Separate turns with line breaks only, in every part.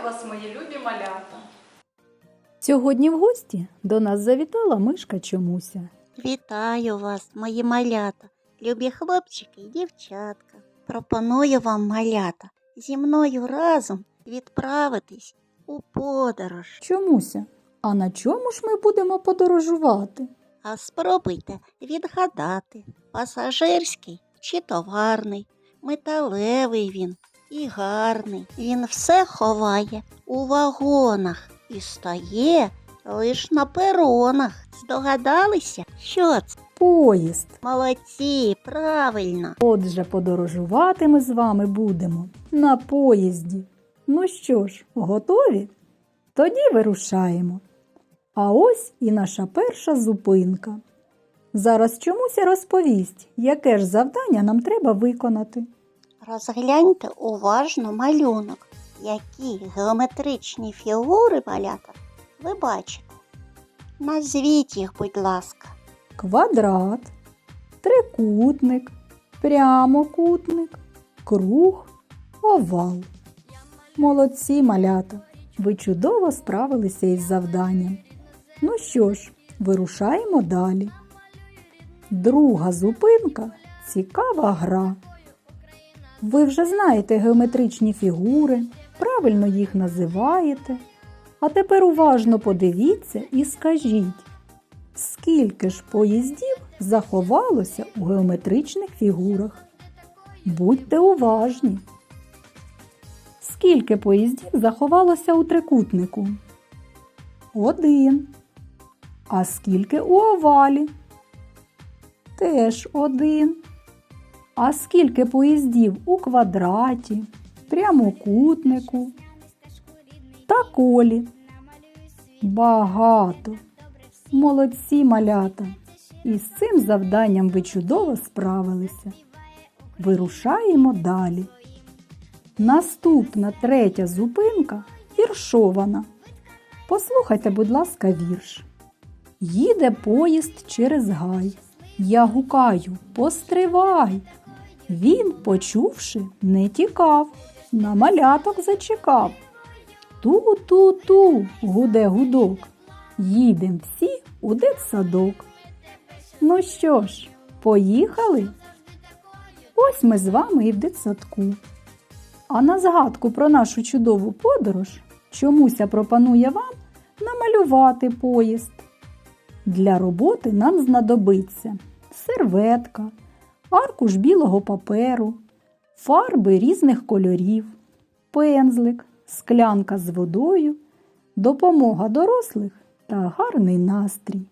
вас, мої любі малята.
Сьогодні в гості до нас завітала мишка чомуся.
Вітаю вас, мої малята, любі хлопчики і дівчатка. Пропоную вам, малята, зі мною разом відправитись у подорож.
Чомуся. А на чому ж ми будемо подорожувати?
А спробуйте відгадати, пасажирський чи товарний, металевий він і гарний. Він все ховає у вагонах і стає лиш на перонах. Здогадалися, що це?
Поїзд.
Молодці, правильно.
Отже, подорожувати ми з вами будемо на поїзді. Ну що ж, готові? Тоді вирушаємо. А ось і наша перша зупинка. Зараз чомуся розповість, яке ж завдання нам треба виконати.
Розгляньте уважно малюнок, які геометричні фігури малята ви бачите. Назвіть їх, будь ласка.
Квадрат, трикутник, прямокутник, круг, овал. Молодці малята! Ви чудово справилися із завданням. Ну що ж, вирушаємо далі. Друга зупинка цікава гра. Ви вже знаєте геометричні фігури, правильно їх називаєте. А тепер уважно подивіться і скажіть, скільки ж поїздів заховалося у геометричних фігурах? Будьте уважні. Скільки поїздів заховалося у трикутнику? Один. А скільки у овалі? Теж один. А скільки поїздів у квадраті, прямокутнику та колі? Багато. Молодці малята. І з цим завданням ви чудово справилися. Вирушаємо далі. Наступна третя зупинка віршована. Послухайте, будь ласка, вірш. Їде поїзд через гай. Я гукаю, постривай. Він, почувши, не тікав, на маляток зачекав. Ту-ту-ту, гуде гудок. Їдем всі у дитсадок. Ну що ж, поїхали? Ось ми з вами і в дитсадку. А на згадку про нашу чудову подорож чомуся пропонує вам намалювати поїзд. Для роботи нам знадобиться серветка, аркуш білого паперу, фарби різних кольорів, пензлик, склянка з водою, допомога дорослих та гарний настрій.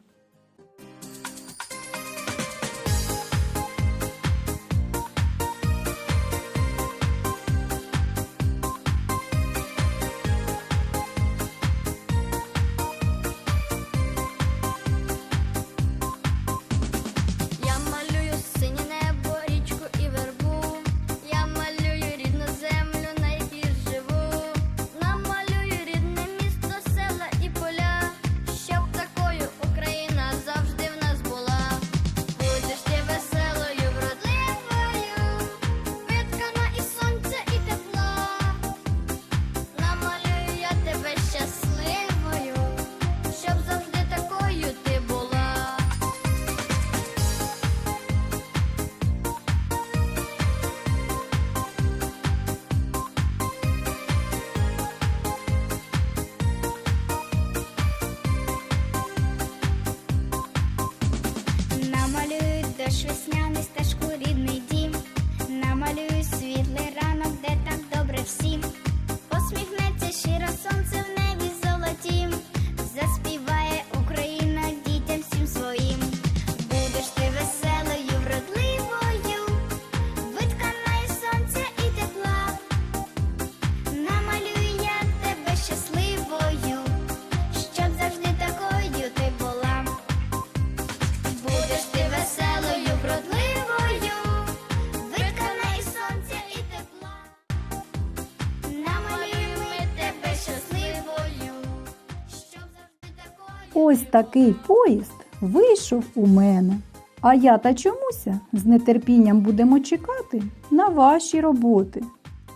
Ось такий поїзд вийшов у мене. А я та чомуся з нетерпінням будемо чекати на ваші роботи.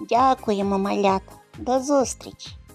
Дякуємо, малята. До зустрічі!